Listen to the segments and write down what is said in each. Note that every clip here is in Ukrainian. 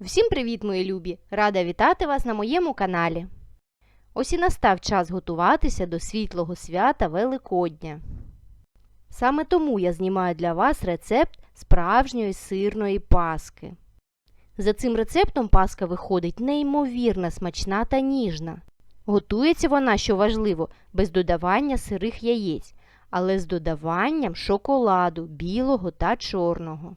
Всім привіт, мої любі! Рада вітати вас на моєму каналі. Ось і настав час готуватися до світлого свята Великодня. Саме тому я знімаю для вас рецепт справжньої сирної паски. За цим рецептом паска виходить неймовірно смачна та ніжна. Готується вона, що важливо, без додавання сирих яєць, але з додаванням шоколаду білого та чорного.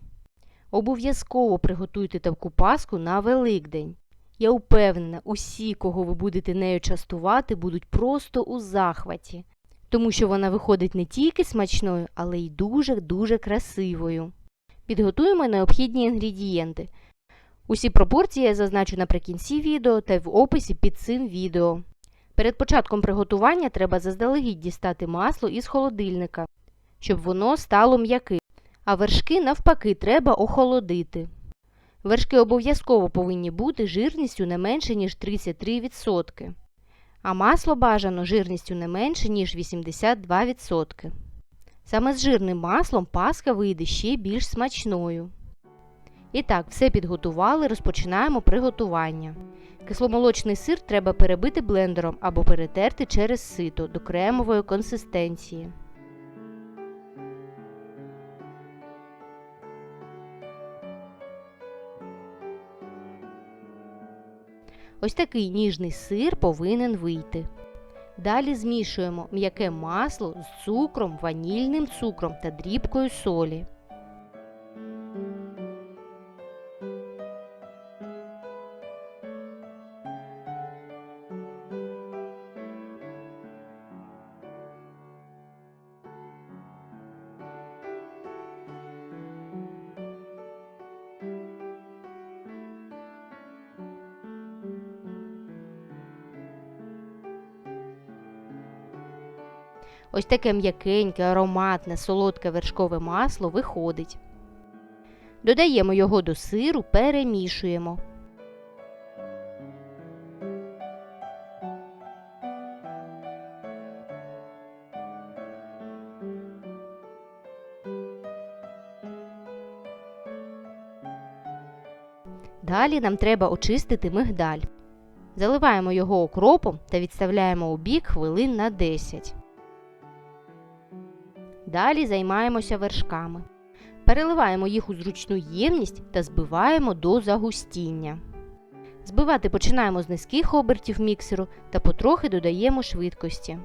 Обов'язково приготуйте таку паску на Великдень. Я впевнена, усі, кого ви будете нею частувати, будуть просто у захваті, тому що вона виходить не тільки смачною, але й дуже-дуже красивою. Підготуємо необхідні інгредієнти. Усі пропорції я зазначу наприкінці відео та в описі під цим відео. Перед початком приготування треба заздалегідь дістати масло із холодильника, щоб воно стало м'яким а вершки навпаки треба охолодити. Вершки обов'язково повинні бути жирністю не менше, ніж 33%, а масло бажано жирністю не менше, ніж 82%. Саме з жирним маслом паска вийде ще більш смачною. І так, все підготували, розпочинаємо приготування. Кисломолочний сир треба перебити блендером або перетерти через сито до кремової консистенції. Ось такий ніжний сир повинен вийти. Далі змішуємо м'яке масло з цукром, ванільним цукром та дрібкою солі. Ось таке м'якеньке, ароматне, солодке вершкове масло виходить. Додаємо його до сиру, перемішуємо. Далі нам треба очистити мигдаль. Заливаємо його окропом та відставляємо у бік хвилин на 10. Далі займаємося вершками. Переливаємо їх у зручну ємність та збиваємо до загустіння. Збивати починаємо з низьких обертів міксеру та потрохи додаємо швидкості.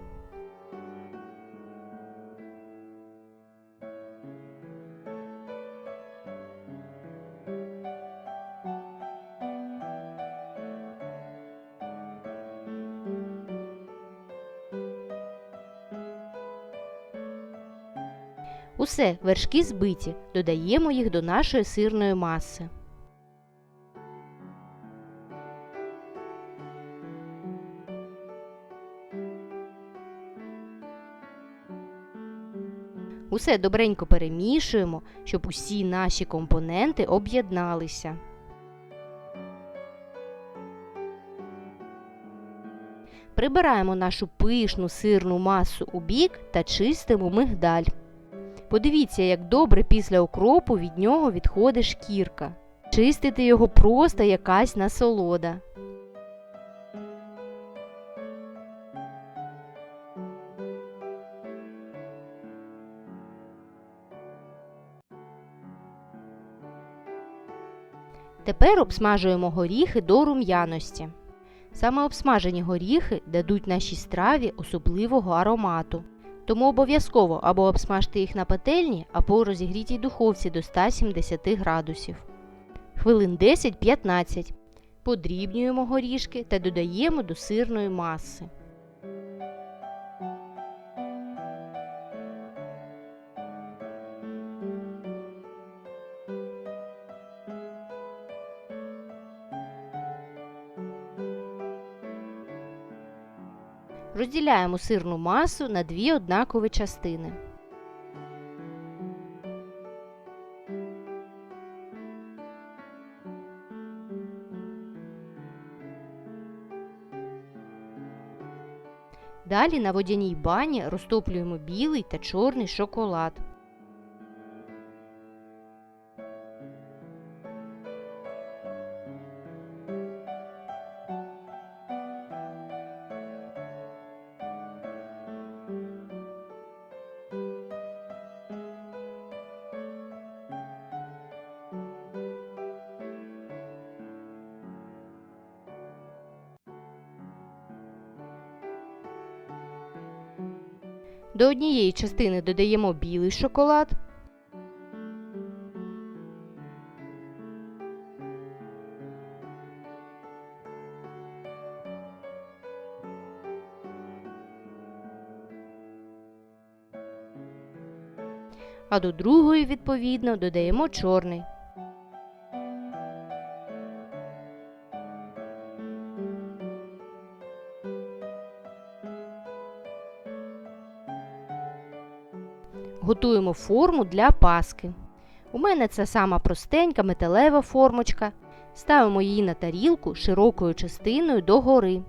Усе, вершки збиті, додаємо їх до нашої сирної маси. Усе добренько перемішуємо, щоб усі наші компоненти об'єдналися. Прибираємо нашу пишну сирну масу у бік та чистимо мигдаль. Подивіться, як добре після окропу від нього відходить шкірка. Чистити його просто якась насолода. Тепер обсмажуємо горіхи до рум'яності. Саме обсмажені горіхи дадуть нашій страві особливого аромату. Тому обов'язково або обсмажте їх на пательні, або розігрітій духовці до 170 градусів. Хвилин 10-15. Подрібнюємо горішки та додаємо до сирної маси. Розділяємо сирну масу на дві однакові частини. Далі на водяній бані розтоплюємо білий та чорний шоколад. До однієї частини додаємо білий шоколад. А до другої, відповідно, додаємо чорний. Готуємо форму для паски. У мене це сама простенька металева формочка. Ставимо її на тарілку широкою частиною догори.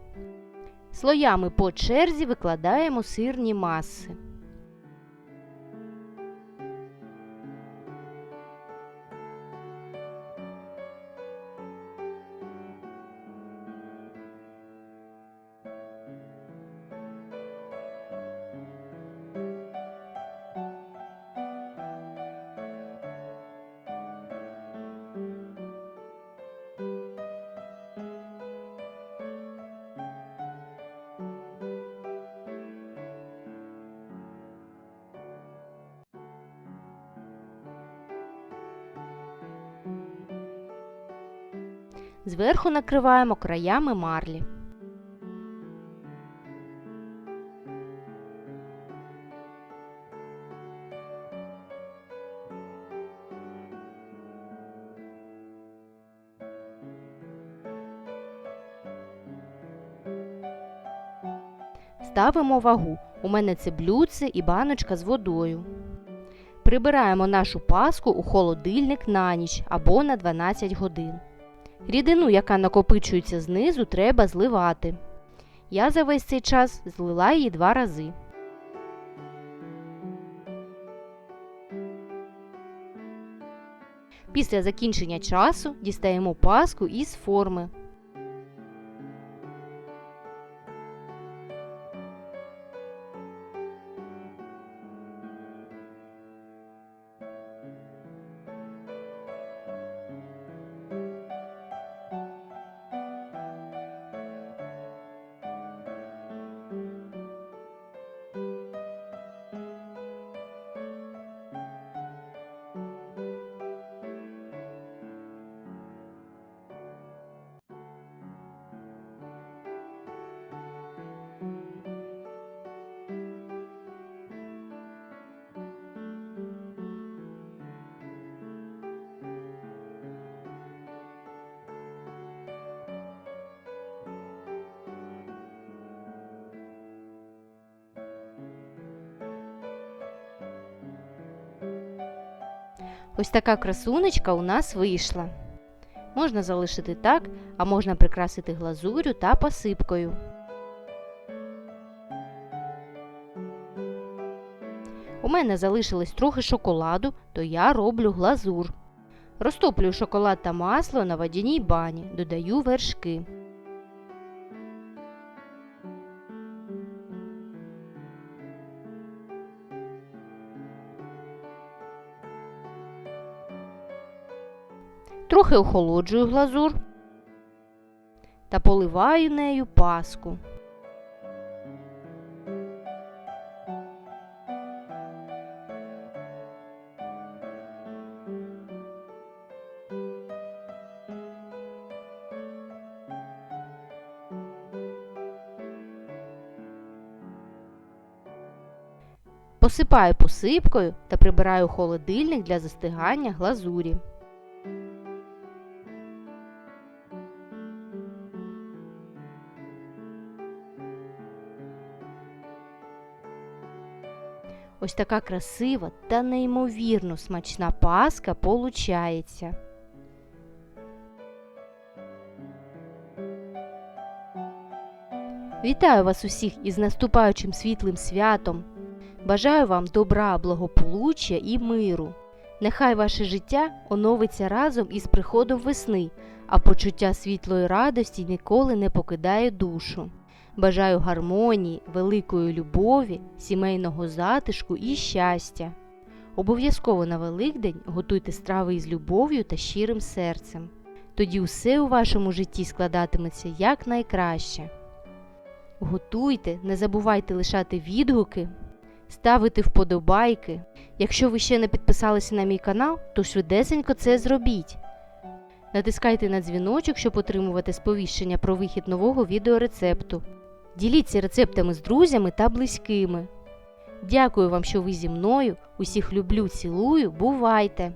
Слоями по черзі викладаємо сирні маси. Зверху накриваємо краями марлі. Ставимо вагу. У мене це блюдце і баночка з водою. Прибираємо нашу паску у холодильник на ніч або на 12 годин. Рідину, яка накопичується знизу, треба зливати. Я за весь цей час злила її два рази. Після закінчення часу дістаємо паску із форми. Ось така красунечка у нас вийшла. Можна залишити так, а можна прикрасити глазурю та посипкою. У мене залишилось трохи шоколаду, то я роблю глазур. Розтоплюю шоколад та масло на водяній бані, додаю вершки. Трохи охолоджую глазур та поливаю нею паску. Посипаю посипкою та прибираю холодильник для застигання глазурі. Ось така красива та неймовірно смачна паска получається. Вітаю вас усіх із наступаючим світлим святом. Бажаю вам добра, благополуччя і миру. Нехай ваше життя оновиться разом із приходом весни, а почуття світлої радості ніколи не покидає душу. Бажаю гармонії, великої любові, сімейного затишку і щастя. Обов'язково на Великдень готуйте страви із любов'ю та щирим серцем. Тоді усе у вашому житті складатиметься якнайкраще. Готуйте, не забувайте лишати відгуки ставити вподобайки. Якщо ви ще не підписалися на мій канал, то швидесенько це зробіть. Натискайте на дзвіночок, щоб отримувати сповіщення про вихід нового відеорецепту. Діліться рецептами з друзями та близькими. Дякую вам, що ви зі мною. Усіх люблю, цілую, бувайте!